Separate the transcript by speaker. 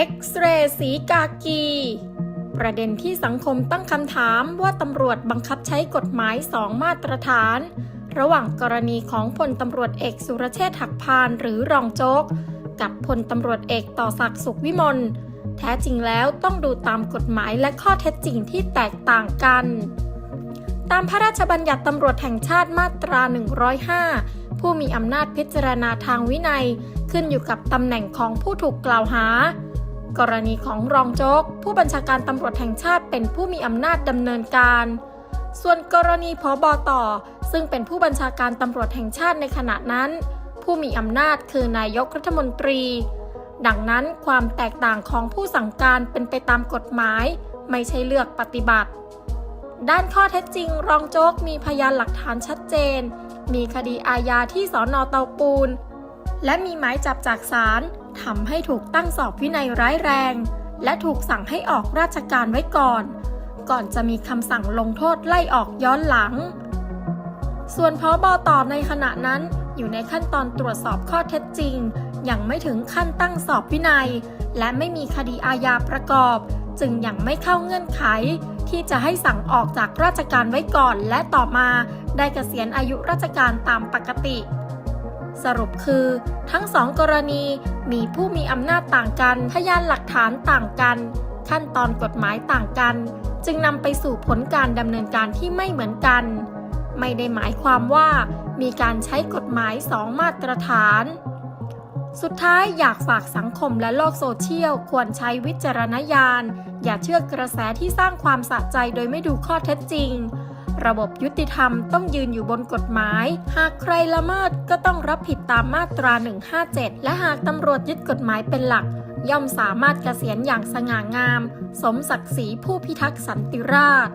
Speaker 1: เอ็กซเรย์สีกากี ประเด็นที่สังคมตั้งคำถามว่าตำรวจบังคับใช้กฎหมายสองมาตรฐาน ระหว่างกรณีของพลตำรวจเอกสุรเชษฐ์หักพานหรือรองโจ๊ก กับพลตำรวจเอกต่อศักดิ์สุขวิมลแท้จริงแล้วต้องดูตามกฎหมายและข้อเท็จจริงที่แตกต่างกัน ตามพระราชบัญญัติตำรวจแห่งชาติมาตรา 105 ผู้มีอำนาจพิจารณาทางวินัย ขึ้นอยู่กับตำแหน่งของผู้ถูกกล่าวหา กรณีของรองโจ๊ก ผู้บัญชาการตำรวจแห่งชาติเป็นผู้มีอำนาจดำเนินการ ส่วนกรณีพบต่อ ซึ่งเป็นผู้บัญชาการตำรวจแห่งชาติในขณะนั้น ผู้มีอำนาจคือนายกรัฐมนตรี ดังนั้นความแตกต่างของผู้สั่งการเป็นไปตามกฎหมาย ไม่ใช่เลือกปฏิบัติ ด้านข้อเท็จจริง รองโจ๊กมีพยานหลักฐานชัดเจน มีคดีอาญาที่สอนอเตาปูนและมีหมายจับจากศาล ทำให้ถูกตั้งสอบวินัยร้ายแรง และถูกสั่งให้ออกราชการไว้ก่อน ก่อนจะมีคำสั่งลงโทษไล่ออกย้อนหลัง ส่วนพอบอต่อในขณะนั้นอยู่ในขั้นตอนตรวจสอบข้อเท็จจริง ยังไม่ถึงขั้นตั้งสอบวินัย และไม่มีคดีอาญาประกอบ จึงยังไม่เข้าเงื่อนไข ที่จะให้สั่งออกจากราชการไว้ก่อน และต่อมาได้เกษียณอายุราชการตามปกติ สรุปคือ ทั้งสองกรณีมีผู้มีอำนาจต่างกัน พยานหลักฐานต่างกัน ขั้นตอนกฎหมายต่างกัน จึงนำไปสู่ผลการดำเนินการที่ไม่เหมือนกัน ไม่ได้หมายความว่ามีการใช้กฎหมายสองมาตรฐาน สุดท้ายอยากฝากสังคมและโลกโซเชียลควรใช้วิจารณญาณ อย่าเชื่อกระแสที่สร้างความสะใจโดยไม่ดูข้อเท็จจริง ระบบยุติธรรมต้องยืนอยู่บนกฎหมาย หากใครละเมิดก็ต้องรับผิดตามมาตรา 157 และหากตำรวจยึดกฎหมายเป็นหลัก ย่อมสามารถเกษียณอย่างสง่างาม สมศักดิ์ศรีผู้พิทักษ์สันติราษฎร์